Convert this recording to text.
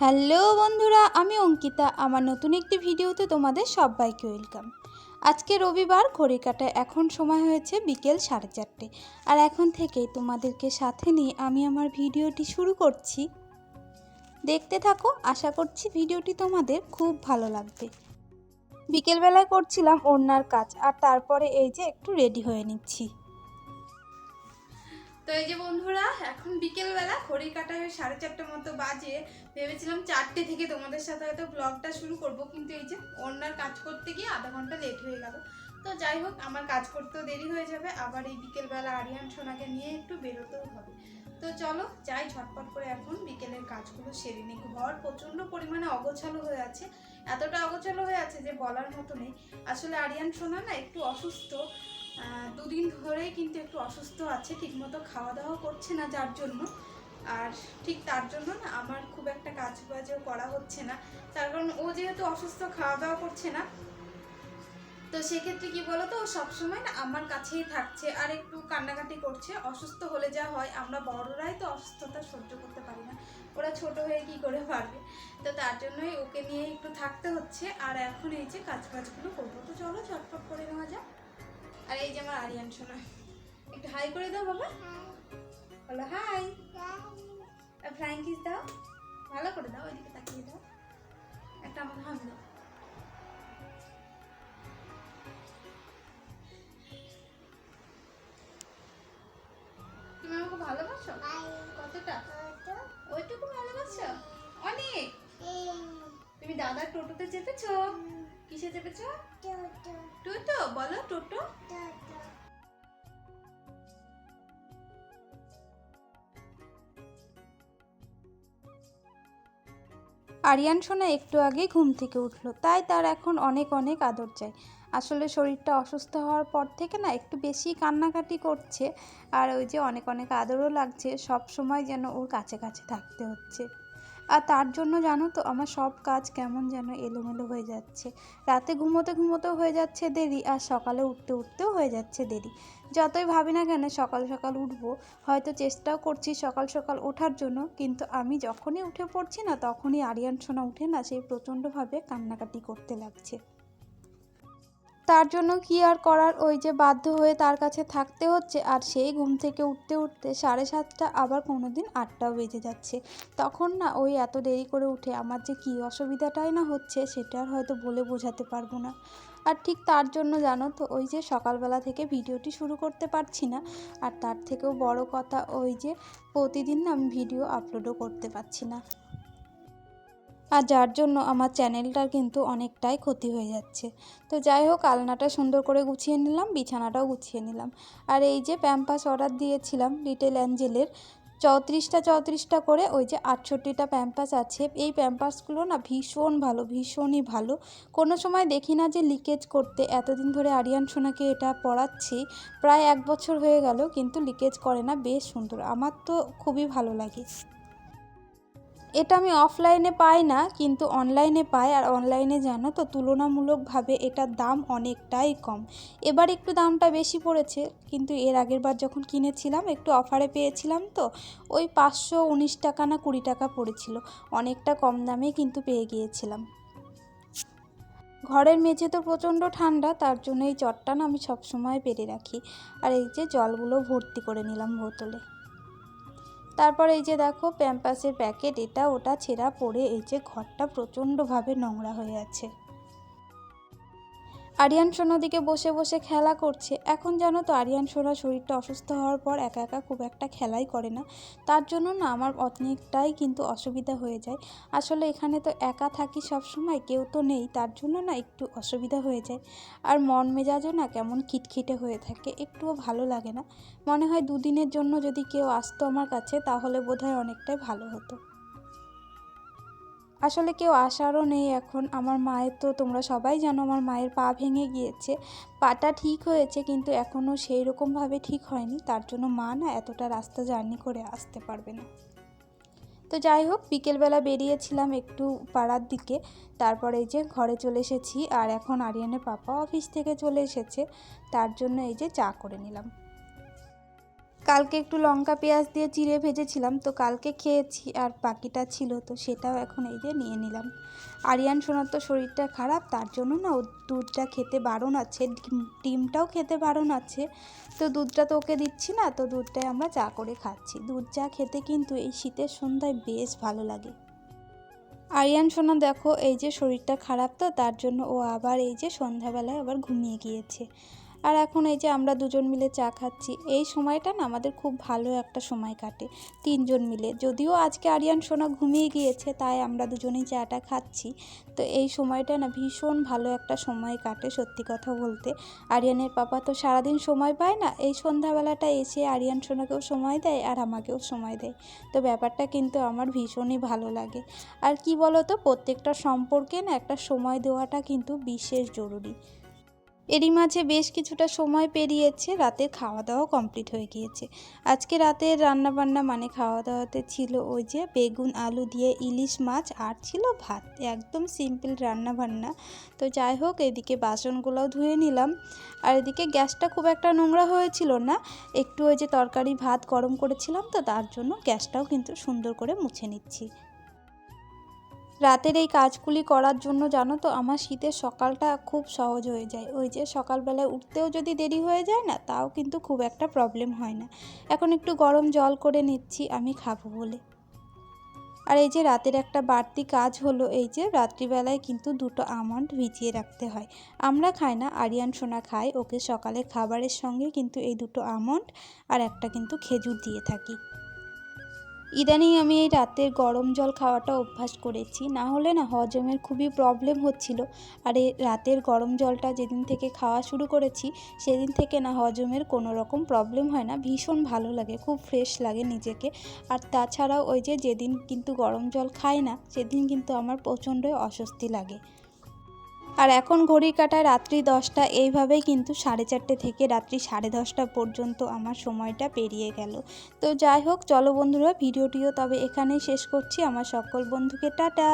Hello বন্ধুরা, আমি অঙ্কিতা। আমার নতুন একটি ভিডিওতে তোমাদের সবাইকে ওয়েলকাম। আজকে রবিবার, ঘড়ি কাটায় এখন সময় হয়েছে বিকেল সাড়ে চারটে। আর এখন থেকেই তোমাদেরকে সাথে নিয়ে আমি আমার ভিডিওটি শুরু করছি। দেখতে থাকো, আশা করছি ভিডিওটি তোমাদের খুব ভালো লাগবে। বিকেলবেলায় করছিলাম ওড়নার কাজ, আর তারপরে এই যে একটু রেডি হয়ে নিচ্ছি। তো এই যে বন্ধুরা, এখন বিকেলবেলা ঘড়ি কাটা হয়ে সাড়ে চারটের মতো বাজে। ভেবেছিলাম চারটে থেকে তোমাদের সাথে হয়তো ব্লগটা শুরু করব, কিন্তু এই যে অন্যার কাজ করতে গিয়ে আধা ঘণ্টা লেট হয়ে গেল। তো যাই হোক, আমার কাজ করতেও দেরি হয়ে যাবে, আবার এই বিকেলবেলা আরিয়ান সোনাকে নিয়ে একটু বেরোতেও হবে। তো চলো, যাই ঝটপট করে এখন বিকেলের কাজগুলো সেরে নিই। ঘর প্রচণ্ড পরিমাণে অগোছালো হয়ে আছে। এতটা অগোছালো হয়ে আছে যে বলার মতো নেই। আসলে আরিয়ান সোনা না একটু অসুস্থ দুদিন ধরেই কিন্তু একটু অসুস্থ আছে, ঠিকমতো খাওয়া দাওয়া করছে না যার জন্য। আর ঠিক তার জন্য না আমার খুব একটা কাজ বাজও করা হচ্ছে না। তার কারণ ও যেহেতু অসুস্থ খাওয়া দাওয়া করছে না, তো সেক্ষেত্রে কি বলতো, ও সবসময় না আমার কাছেই থাকছে আর একটু কান্নাকাটি করছে। অসুস্থ হলে যা হয়, আমরা বড়রাই তো অসুস্থতা সহ্য করতে পারি না। ওরা ছোট হয়ে কি করে পারবে? তো তার জন্যই ওকে নিয়ে একটু থাকতে হচ্ছে। আর এখন এই যে কাজ কাজগুলো করব। তো চলো, ঝটপট করে নেওয়া যাক। এই যে আমার আরিয়ান সোনা একটু হাই করে দাও বাবা। বলো হাই আর ফ্লাইং কিস দাও। ভালো করে দাও ওইদিকে তাকিয়ে দাও। একটা আমাকে হাম দাও। তুমি আমাকে ভালোবাসো? কতটা? ওইটুকু ভালোবাসো? অনেক। তুমি দাদার টোটোতে চেপেছো? কিসে চেপেছো? বলো, টোটো। আরিয়ান সোনা একটু আগে ঘুম থেকে উঠল, তাই তার এখন অনেক অনেক আদর চাই। আসলে শরীরটা অসুস্থ হওয়ার পর থেকে না একটু বেশি কান্নাকাটি করছে, আর ওই যে অনেক অনেক আদরও লাগছে সব সময় যেন ওর কাছে কাছে থাকতে হচ্ছে। আর তার জন্য জানো তো আমার সব কাজ কেমন যেন এলোমেলো হয়ে যাচ্ছে। রাতে ঘুমোতে ঘুমোতেও হয়ে যাচ্ছে দেরি আর সকালে উঠতে উঠতেও হয়ে যাচ্ছে দেরি। যতই ভাবি না কেন সকাল সকাল উঠবো, হয়তো চেষ্টাও করছি সকাল সকাল ওঠার জন্য, কিন্তু আমি যখনই উঠে পড়ছি না, তখনই আরিয়ান সোনা উঠে না, সেই প্রচণ্ডভাবে কান্নাকাটি করতে লাগছে। তার জন্য কি আর করার? ওই যে বাধ্য হয়ে তার কাছে থাকতে হচ্ছে আর সেই ঘুম থেকে উঠতে উঠতে সাড়ে সাতটা, আবার কোনো দিন আটটাও বেজে যাচ্ছে। তখন না ওই এত দেরি করে উঠে আমার যে কী অসুবিধাটাই না হচ্ছে সেটা আর হয়তো বলে বোঝাতে পারব না। আর ঠিক তার জন্য জানো তো, ওই যে সকালবেলা থেকে ভিডিওটি শুরু করতে পারছি না। আর তার থেকেও বড় কথা ওই যে প্রতিদিন না আমি ভিডিও আপলোডও করতে পারছি না। আর যার জন্য আমার চ্যানেলটার কিন্তু অনেকটাই ক্ষতি হয়ে যাচ্ছে। তো যাই হোক, আলনাটা সুন্দর করে গুছিয়ে নিলাম, বিছানাটাও গুছিয়ে নিলাম। আর এই যে প্যাম্পাস অর্ডার দিয়েছিলাম লিটেল অ্যাঞ্জেলের, চৌত্রিশটা চৌত্রিশটা করে ওই যে আটষট্টিটা প্যাম্পাস আছে। এই প্যাম্পাসগুলো না ভীষণ ভালো, ভীষণই ভালো। কোনো সময় দেখি না যে লিকেজ করতে। এতদিন ধরে আরিয়ান সোনাকে এটা পড়াচ্ছি, প্রায় এক বছর হয়ে গেল কিন্তু লিকেজ করে না, বেশ সুন্দর। আমার তো খুবই ভালো লাগে। এটা আমি অফলাইনে পাই না, কিন্তু অনলাইনে পাই। আর অনলাইনে জানো তো, তুলনামূলকভাবে এটার দাম অনেকটাই কম। এবার একটু দামটা বেশি পড়েছে, কিন্তু এর আগের বার যখন কিনেছিলাম, একটু অফারে পেয়েছিলাম তো, ওই পাঁচশো উনিশ টাকা না কুড়ি টাকা পড়েছিল। অনেকটা কম দামে কিন্তু পেয়ে গিয়েছিলাম। ঘরের মেঝে তো প্রচণ্ড ঠান্ডা, তার জন্য এই চটটা না আমি সবসময় পেরে রাখি। আর এই যে জলগুলো ভর্তি করে নিলাম বোতলে। তারপর এই যে দেখো প্যাম্পাসের প্যাকেট এটা ওটা ছেঁড়া পড়ে এই যে ঘরটা প্রচণ্ডভাবে নোংরা হয়ে আছে। আরিয়ান সোনা দিকে বসে বসে খেলা করছে। এখন জানো তো আরিয়ান সোনা শরীরটা অসুস্থ হওয়ার পর একা একা খুব একটা খেলাই করে না। তার জন্য না আমার অনেকটাই কিন্তু অসুবিধা হয়ে যায়। আসলে এখানে তো একা থাকি সব সময় কেউ তো নেই। তার জন্য না একটু অসুবিধা হয়ে যায়। আর মন মেজাজও না কেমন খিটখিটে হয়ে থাকে, একটুও ভালো লাগে না। মনে হয় দুদিনের জন্য যদি কেউ আসতো আমার কাছে, তাহলে বোধহয় অনেকটাই ভালো হতো। আসলে কেউ আসারও নেই এখন। আমার মায়ের তো তোমরা সবাই জানো, আমার মায়ের পা ভেঙে গিয়েছে। পাটা ঠিক হয়েছে কিন্তু এখনও সেই রকমভাবে ঠিক হয়নি। তার জন্য মা না এতটা রাস্তা জার্নি করে আসতে পারবে না। তো যাই হোক, বিকেলবেলা বেরিয়েছিলাম একটু পাড়ার দিকে। তারপরে এই যে ঘরে চলে এসেছি আর এখন আরিয়ানের পাপা অফিস থেকে চলে এসেছে। তার জন্য এই যে চা করে নিলাম। কালকে একটু লঙ্কা পেঁয়াজ দিয়ে চিড়ে ভেজেছিলাম, তো কালকে খেয়েছি আর বাকিটা ছিল, তো সেটাও এখন এই যে নিয়ে নিলাম। আরিয়ান সোনার তো শরীরটা খারাপ, তার জন্য না ও দুধটা খেতে বারণ আছে, ডিম- ডিমটাও খেতে বারণ আছে, তো দুধটা তো ওকে দিচ্ছি না, তো দুধটাই আমরা চা করে খাচ্ছি। দুধ চা খেতে কিন্তু এই শীতের সন্ধ্যায় বেশ ভালো লাগে। আরিয়ান সোনা দেখো, এই যে শরীরটা খারাপ তো, তার জন্য ও আবার এই যে সন্ধ্যাবেলায় আবার ঘুমিয়ে গিয়েছে। আর এখন এই যে আমরা দুজন মিলে চা খাচ্ছি, এই সময়টা না আমাদের খুব ভালো একটা সময় কাটে, তিনজন মিলে। যদিও আজকে আরিয়ান, সোনা ঘুমিয়ে গিয়েছে, তাই আমরা দুজনেই চাটা খাচ্ছি। তো এই সময়টা না ভীষণ ভালো একটা সময় কাটে, সত্যি কথা বলতে। আরিয়ানের পাপা তো সারাদিন সময় পায় না, এই সন্ধ্যাবেলাটা এসে আরিয়ান, সোনাকেও সময় দেয় আর আমাকেও সময় দেয়। তো ব্যাপারটা কিন্তু আমার ভীষণই ভালো লাগে। আর কি বলো তো প্রত্যেকটা সম্পর্কে না একটা সময় দেওয়াটা কিন্তু বিশেষ জরুরি। এরই মাঝে বেশ কিছুটা সময় পেরিয়েছে, রাতের খাওয়া দাওয়া কমপ্লিট হয়ে গিয়েছে। আজকে রাতের রান্নাবান্না মানে খাওয়া দাওয়াতে ছিল ওই যে বেগুন, আলু দিয়ে ইলিশ মাছ আর ছিল ভাত। একদম সিম্পল রান্না বান্না তো যাই হোক, এদিকে বাসনগুলোও ধুয়ে নিলাম। আর এদিকে গ্যাসটা খুব একটা নোংরা হয়েছিল না। একটু ওই যে তরকারি ভাত গরম করেছিলাম তো, তার জন্য গ্যাসটাও কিন্তু সুন্দর করে মুছে নিচ্ছি। রাতের এই কাজগুলি করার জন্য জানো তো, আমার শীতের সকালটা খুব সহজ হয়ে যায়। ওই যে সকালবেলায় উঠতেও যদি দেরি হয়ে যায় না, তাও কিন্তু খুব একটা প্রবলেম হয় না। এখন একটু গরম জল করে নিচ্ছি, আমি খাব বলে। আর এই যে রাতের একটা বাড়তি কাজ হলো, এই যে রাত্রিবেলায় কিন্তু দুটো আমন্ড ভিজিয়ে রাখতে হয়। আমরা খাই না, আরিয়ান সোনা খায়, ওকে সকালে খাবারের সঙ্গে কিন্তু এই দুটো আমন্ড আর একটা কিন্তু খেজুর দিয়ে থাকি। ইদানিং আমি এই রাতের গরম জল খাওয়াটা অভ্যাস করেছি। না হলে না হজমের খুবই প্রবলেম হচ্ছিল। আর এই রাতের গরম জলটা যেদিন থেকে খাওয়া শুরু করেছি, সেদিন থেকে না হজমের কোনো রকম প্রবলেম হয় না। ভীষণ ভালো লাগে, খুব ফ্রেশ লাগে নিজেকে। আর তাছাড়াও ওই যে যেদিন কিন্তু গরম জল খাই না, সেদিন কিন্তু আমার প্রচণ্ডই অস্বস্তি লাগে। আর এখন ঘড়ি কাটায় রাত্রি দশটা, এইভাবেই কিন্তু সাড়ে চারটে থেকে রাত্রি সাড়ে দশটা পর্যন্ত আমার সময়টা পেরিয়ে গেল। তো যাই হোক, চলো বন্ধুরা, ভিডিওটিও তবে এখানেই শেষ করছি। আমার সকল বন্ধুকে টাটা!